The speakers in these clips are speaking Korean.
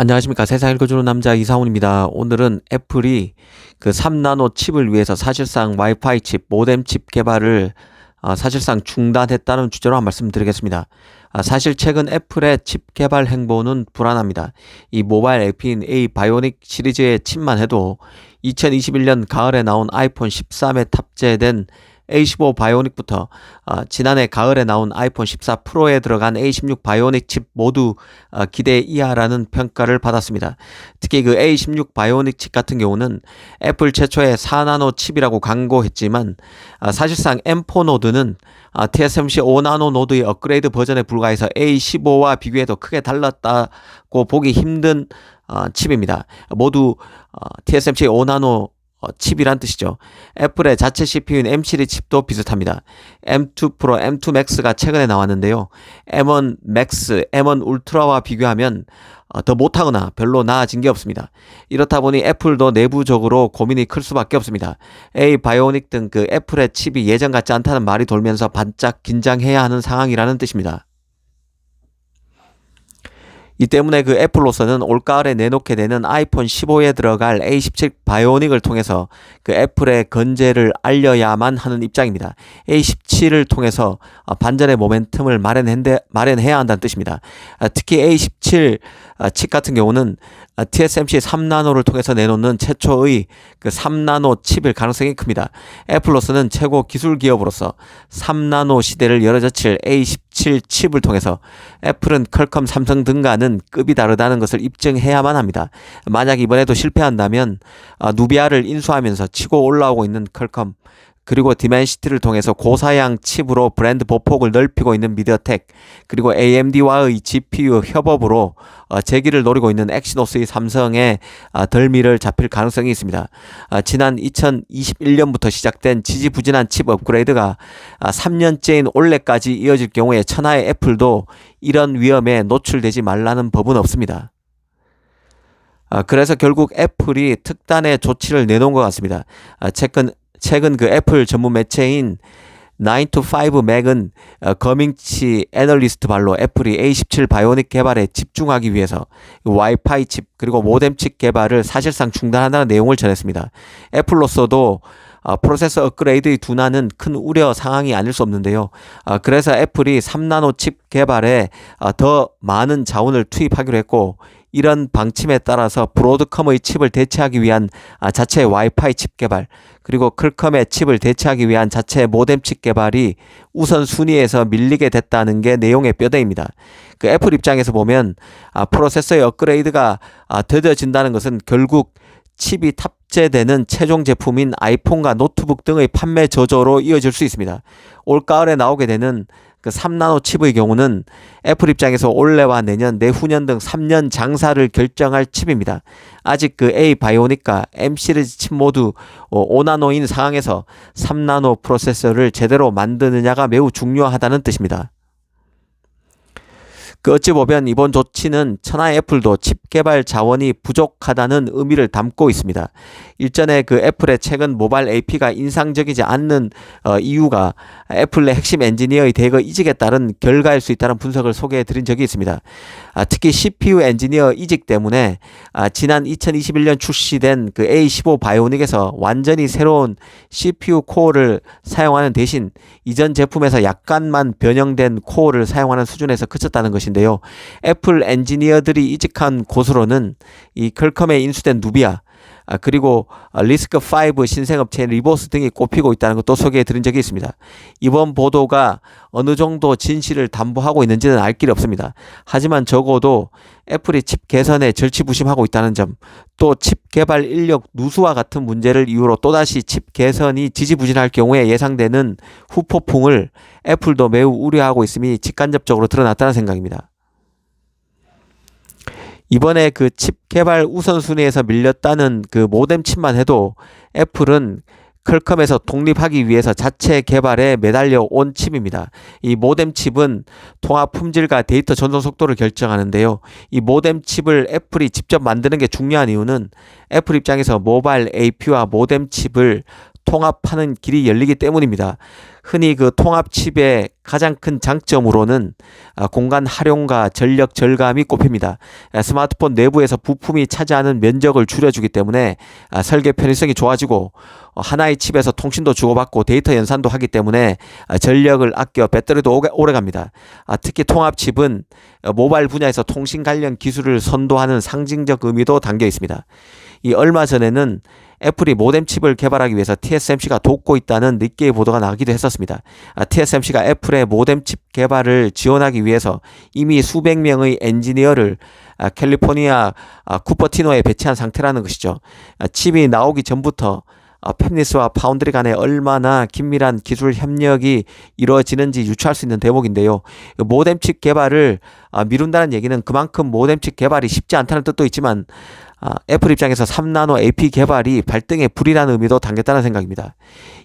안녕하십니까. 세상 읽어주는 남자 이상훈입니다. 오늘은 애플이 그 3나노 칩을 위해서 사실상 와이파이 칩, 모뎀 칩 개발을 어, 사실상 중단했다는 주제로 한 말씀 드리겠습니다. 아, 사실 최근 애플의 칩 개발 행보는 불안합니다. 이 모바일 앱인 A 바이오닉 시리즈의 칩만 해도 2021년 가을에 나온 아이폰 13에 탑재된 A15 바이오닉부터 어, 지난해 가을에 나온 아이폰 14 프로에 들어간 A16 바이오닉 칩 모두 어, 기대 이하라는 평가를 받았습니다. 특히 그 A16 바이오닉 칩 같은 경우는 애플 최초의 4나노 칩이라고 광고했지만 어, 사실상 M4 노드는 아, TSMC 5나노 노드의 업그레이드 버전에 불과해서 A15와 비교해도 크게 달랐다고 보기 힘든 어, 칩입니다. 모두 어, TSMC 5나노 어, 칩이란 뜻이죠. 애플의 자체 CPU인 M7의 칩도 비슷합니다. M2 프로, M2 Max가 최근에 나왔는데요. M1 Max, M1 울트라와 비교하면 어, 더 못하거나 별로 나아진 게 없습니다. 이렇다 보니 애플도 내부적으로 고민이 클 수밖에 없습니다. A 바이오닉 등 그 애플의 칩이 예전 같지 않다는 말이 돌면서 반짝 긴장해야 하는 상황이라는 뜻입니다. 이 때문에 그 애플로서는 올가을에 내놓게 되는 아이폰 15에 들어갈 A17 바이오닉을 통해서 그 애플의 건재를 알려야만 하는 입장입니다. A17을 통해서 어, 반전의 모멘텀을 마련해야 한다는 뜻입니다. 아, 특히 A17 아, 칩 같은 경우는 TSMC 3나노를 통해서 내놓는 최초의 그 3나노 칩일 가능성이 큽니다. 애플로서는 최고 기술 기업으로서 3나노 시대를 열어젖힐 A17 칩을 통해서 애플은 컬컴, 삼성 등과는 급이 다르다는 것을 입증해야만 합니다. 만약 이번에도 실패한다면 아, 누비아를 인수하면서 치고 올라오고 있는 컬컴 그리고 디멘시티를 통해서 고사양 칩으로 브랜드 보폭을 넓히고 있는 미디어텍 그리고 AMD와의 GPU 협업으로 어, 재기를 노리고 있는 엑시노스의 삼성에 어, 덜미를 잡힐 가능성이 있습니다. 어, 지난 2021년부터 시작된 지지부진한 칩 업그레이드가 어, 3년째인 올해까지 이어질 경우에 천하의 애플도 이런 위험에 노출되지 말라는 법은 없습니다. 어, 그래서 결국 애플이 특단의 조치를 내놓은 것 같습니다. 어, 최근 최근 그 애플 전문 매체인 9to5 맥은 어, 거밍치 애널리스트 발로 애플이 A17 바이오닉 개발에 집중하기 위해서 와이파이 칩 그리고 모뎀 칩 개발을 사실상 중단한다는 내용을 전했습니다. 애플로서도 어, 프로세서 업그레이드의 둔화는 큰 우려 상황이 아닐 수 없는데요. 어, 그래서 애플이 3나노 칩 개발에 어, 더 많은 자원을 투입하기로 했고 이런 방침에 따라서 브로드컴의 칩을 대체하기 위한 아, 자체 와이파이 칩 개발 그리고 클컴의 칩을 대체하기 위한 자체 모뎀 칩 개발이 우선 순위에서 밀리게 됐다는 게 내용의 뼈대입니다. 그 애플 입장에서 보면 아, 프로세서의 업그레이드가 아, 더뎌진다는 것은 결국 칩이 탑재되는 최종 제품인 아이폰과 노트북 등의 판매 저조로 이어질 수 있습니다. 올 가을에 나오게 되는 그 3나노 칩의 경우는 애플 입장에서 올해와 내년, 내후년 등 3년 장사를 결정할 칩입니다. 아직 그 A 바이오닉과 M 시리즈 칩 모두 5나노인 어, 상황에서 3나노 프로세서를 제대로 만드느냐가 매우 중요하다는 뜻입니다. 그 어찌 보면 이번 조치는 천하의 애플도 칩 개발 자원이 부족하다는 의미를 담고 있습니다. 일전에 그 애플의 최근 모바일 AP가 인상적이지 않는 어, 이유가 애플의 핵심 엔지니어의 대거 이직에 따른 결과일 수 있다는 분석을 소개해 드린 적이 있습니다. 아, 특히 CPU 엔지니어 이직 때문에 아, 지난 2021년 출시된 그 A15 바이오닉에서 완전히 새로운 CPU 코어를 사용하는 대신 이전 제품에서 약간만 변형된 코어를 사용하는 수준에서 그쳤다는 것이 것인데요. 애플 엔지니어들이 이직한 곳으로는 이 퀄컴에 인수된 누비아 아, 그리고 리스크 5 신생업체인 리보스 등이 꼽히고 있다는 것도 소개해 드린 적이 있습니다. 이번 보도가 어느 정도 진실을 담보하고 있는지는 알 길이 없습니다. 하지만 적어도 애플이 칩 개선에 절치부심하고 있다는 점, 또 칩 개발 인력 누수와 같은 문제를 이유로 또다시 칩 개선이 지지부진할 경우에 예상되는 후폭풍을 애플도 매우 우려하고 있음이 직간접적으로 드러났다는 생각입니다. 이번에 그 칩 개발 우선순위에서 밀렸다는 그 모뎀 칩만 해도 애플은 컬컴에서 독립하기 위해서 자체 개발에 매달려 온 칩입니다. 이 모뎀 칩은 통합 품질과 데이터 전송 속도를 결정하는데요. 이 모뎀 칩을 애플이 직접 만드는 게 중요한 이유는 애플 입장에서 모바일 AP와 모뎀 칩을 통합하는 길이 열리기 때문입니다. 흔히 그 통합 칩의 가장 큰 장점으로는 아, 공간 활용과 전력 절감이 꼽힙니다. 아, 스마트폰 내부에서 부품이 차지하는 면적을 줄여주기 때문에 아, 설계 편의성이 좋아지고 어, 하나의 칩에서 통신도 주고받고 데이터 연산도 하기 때문에 아, 전력을 아껴 배터리도 오래, 갑니다. 아, 특히 통합 칩은 어, 모바일 분야에서 통신 관련 기술을 선도하는 상징적 의미도 담겨 있습니다. 이 얼마 전에는 애플이 모뎀 칩을 개발하기 위해서 TSMC가 돕고 있다는 늦게의 보도가 나기도 했었습니다. 아, TSMC가 애플의 모뎀 칩 개발을 지원하기 위해서 이미 수백 명의 엔지니어를 아, 캘리포니아 아, 쿠퍼티노에 배치한 상태라는 것이죠. 아, 칩이 나오기 전부터 아, 팹리스와 파운드리 간에 얼마나 긴밀한 기술 협력이 이루어지는지 유추할 수 있는 대목인데요. 모뎀 칩 개발을 아, 미룬다는 얘기는 그만큼 모뎀 칩 개발이 쉽지 않다는 뜻도 있지만 아, 애플 입장에서 3나노 AP 개발이 발등에 불이라는 의미도 담겼다는 생각입니다.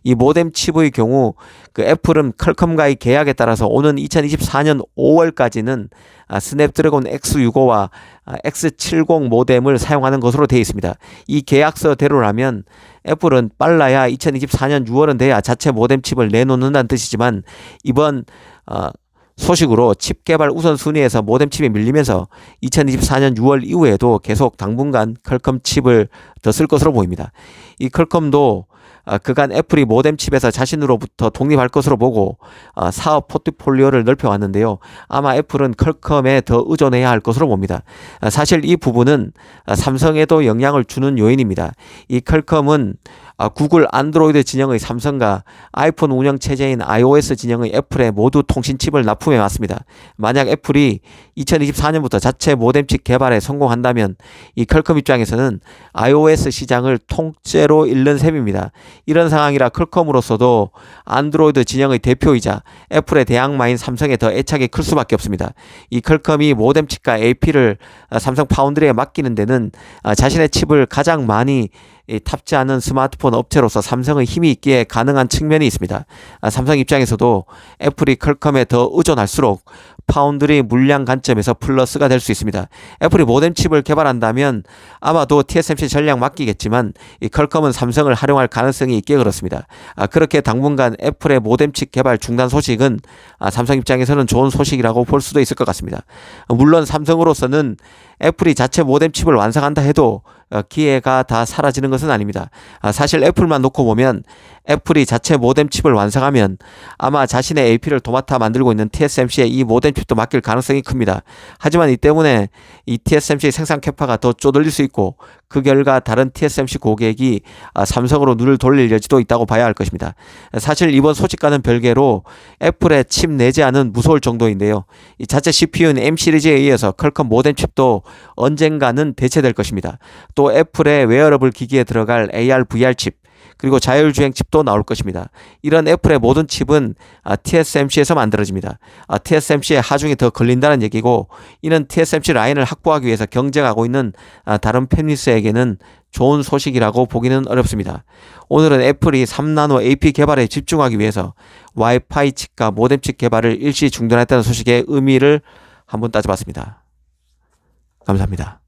이 모뎀 칩의 경우 그 애플은 컬컴과의 계약에 따라서 오는 2024년 5월까지는 아, 스냅드래곤 X65와 아, X70 모뎀을 사용하는 것으로 되어 있습니다. 이 계약서대로라면 애플은 빨라야 2024년 6월은 돼야 자체 모뎀 칩을 내놓는다는 뜻이지만 이번 어, 소식으로 칩 개발 우선순위에서 모뎀 칩이 밀리면서 2024년 6월 이후에도 계속 당분간 컬컴 칩을 더 쓸 것으로 보입니다. 이 컬컴도 어, 그간 애플이 모뎀 칩에서 자신으로부터 독립할 것으로 보고 어, 사업 포트폴리오를 넓혀왔는데요. 아마 애플은 컬컴에 더 의존해야 할 것으로 봅니다. 어, 사실 이 부분은 어, 삼성에도 영향을 주는 요인입니다. 이 컬컴은 아, 구글 안드로이드 진영의 삼성과 아이폰 운영 체제인 iOS 진영의 애플에 모두 통신 칩을 납품해 왔습니다. 만약 애플이 2024년부터 자체 모뎀 칩 개발에 성공한다면 이 컬컴 입장에서는 iOS 시장을 통째로 잃는 셈입니다. 이런 상황이라 컬컴으로서도 안드로이드 진영의 대표이자 애플의 대항마인 삼성에 더 애착이 클 수밖에 없습니다. 이 컬컴이 모뎀 칩과 AP를 삼성 파운드리에 맡기는 데는 아, 자신의 칩을 가장 많이 이 탑재하는 스마트폰 업체로서 삼성의 힘이 있기에 가능한 측면이 있습니다. 아, 삼성 입장에서도 애플이 컬컴에 더 의존할수록 파운드리 물량 관점에서 플러스가 될 수 있습니다. 애플이 모뎀 칩을 개발한다면 아마도 TSMC 전략 맡기겠지만 이 컬컴은 삼성을 활용할 가능성이 있게 그렇습니다. 아, 그렇게 당분간 애플의 모뎀 칩 개발 중단 소식은 아, 삼성 입장에서는 좋은 소식이라고 볼 수도 있을 것 같습니다. 물론 삼성으로서는 애플이 자체 모뎀 칩을 완성한다 해도 어, 기회가 다 사라지는 것은 아닙니다. 아, 사실 애플만 놓고 보면 애플이 자체 모뎀 칩을 완성하면 아마 자신의 AP를 도맡아 만들고 있는 TSMC에 이 모뎀 칩도 맡길 가능성이 큽니다. 하지만 이 때문에 이 TSMC 생산 캐파가 더 쪼들릴 수 있고 그 결과 다른 TSMC 고객이 아, 삼성으로 눈을 돌릴 여지도 있다고 봐야 할 것입니다. 사실 이번 소식과는 별개로 애플의 칩 내지 않은 무서울 정도인데요. 이 자체 CPU는 M 시리즈에 의해서 컬컴 모뎀 칩도 언젠가는 대체될 것입니다. 또 애플의 웨어러블 기기에 들어갈 AR, VR 칩 그리고 자율주행 칩도 나올 것입니다. 이런 애플의 모든 칩은 아, TSMC에서 만들어집니다. 아, TSMC의 하중이 더 걸린다는 얘기고 이는 TSMC 라인을 확보하기 위해서 경쟁하고 있는 아, 다른 펜니스에게는 좋은 소식이라고 보기는 어렵습니다. 오늘은 애플이 3나노 AP 개발에 집중하기 위해서 와이파이 칩과 모뎀 칩 개발을 일시 중단했다는 소식의 의미를 한번 따져봤습니다. 감사합니다.